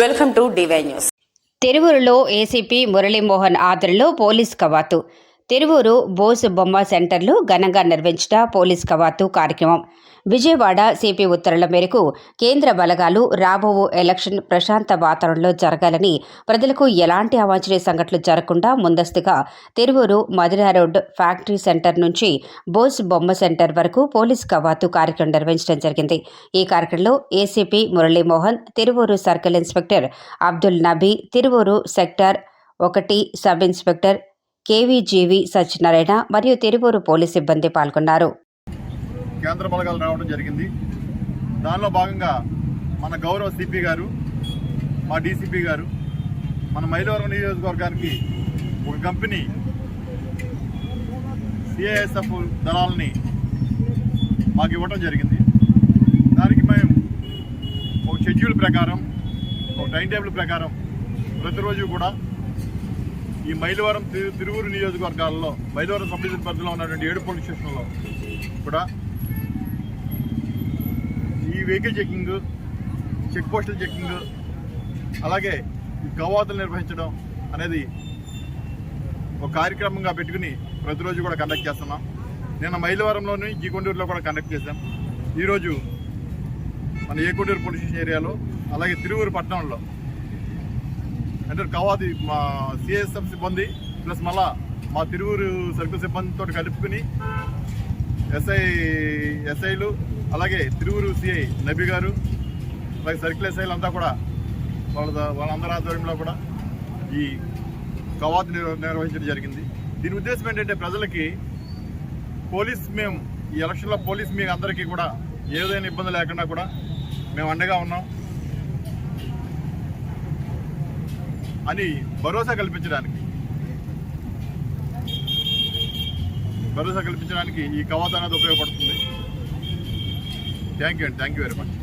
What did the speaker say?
Welcome to DY news తిరువూరులో ACP Muralimohan ఆధ్వర్యంలో police కవాతు. తిరువూరు బోస్ బొమ్మ సెంటర్లో ఘనంగా నిర్వహించిన పోలీస్ కవాతు కార్యక్రమం. విజయవాడ సిపి ఉత్తర్వుల మేరకు కేంద్ర బలగాలు రాబో ఎలక్షన్ ప్రశాంత వాతావరణంలో జరగాలని ప్రజలకు ఎలాంటి అవాంఛనీయ సంఘటనలు జరగకుండా ముందస్తుగా Tiruvuru Madhura road factory centre నుంచి బోస్ బొమ్మ సెంటర్ వరకు పోలీస్ కవాతు కార్యక్రమం నిర్వహించడం జరిగింది. ఈ కార్యక్రమంలో ACP Muralimohan Tiruvuru circle inspector Abdul Nabi Tiruvuru sector ఒకటి సబ్ ఇన్స్పెక్టర్ కేవీజీవి సత్యనారాయణ మరియు తిరువూరు పోలీస్ సిబ్బంది పాల్గొన్నారు. కేంద్ర బలగాలు రావడం జరిగింది. దానిలో భాగంగా మన గౌరవ సిపి గారు మా డీసీపీ గారు మన మైలవరం నియోజకవర్గానికి ఒక కంపెనీ సిఐఎస్ఎఫ్ దళాలని మాకు ఇవ్వడం జరిగింది. దానికి మేము ఒక షెడ్యూల్ ప్రకారం ఒక టైం టేబుల్ ప్రకారం ప్రతిరోజు కూడా ఈ మైలవరం తిరు- తిరువురు నియోజకవర్గాల్లో మైలవరం సబ్ డివిజన్ పరిధిలో ఉన్నటువంటి ఏడు పోలీస్ స్టేషన్లో కూడా ఈ వెహికల్ చెకింగ్ చెక్ పోస్టుల చెక్కింగ్ అలాగే ఈ నిర్వహించడం అనేది ఒక కార్యక్రమంగా పెట్టుకుని ప్రతిరోజు కూడా కండక్ట్ చేస్తున్నాం. నిన్న మైలవరంలోని జీకొండూరులో కూడా కండక్ట్ చేశాం. ఈరోజు మన ఏకొండూరు పోలీస్ స్టేషన్ ఏరియాలో అలాగే తిరువురు పట్టణంలో అంటే కవాతి మా సిఎస్ఎఫ్ సిబ్బంది ప్లస్ మళ్ళా మా తిరువురు సర్కిల్ సిబ్బందితో కలుపుకుని ఎస్ఐ ఎస్ఐలు అలాగే తిరువురు సిఐ నబీ గారు అలాగే సర్కిల్ ఎస్ఐలు అంతా కూడా వాళ్ళ వాళ్ళందరి ఆధ్వర్యంలో కూడా ఈ కవాతు నిర్వహించడం జరిగింది. దీని ఉద్దేశం ఏంటంటే ప్రజలకి పోలీస్ మేము ఈ ఎలక్షన్లో పోలీస్ మీ అందరికీ కూడా ఏదైనా ఇబ్బంది లేకుండా కూడా మేము అండగా ఉన్నాం. అని భరోసా కల్పించడానికి. భరోసా కల్పించడానికి ఈ కవాత అనేది ఉపయోగపడుతుంది. థ్యాంక్ యూ అండి థ్యాంక్ యూ వెరీ మచ్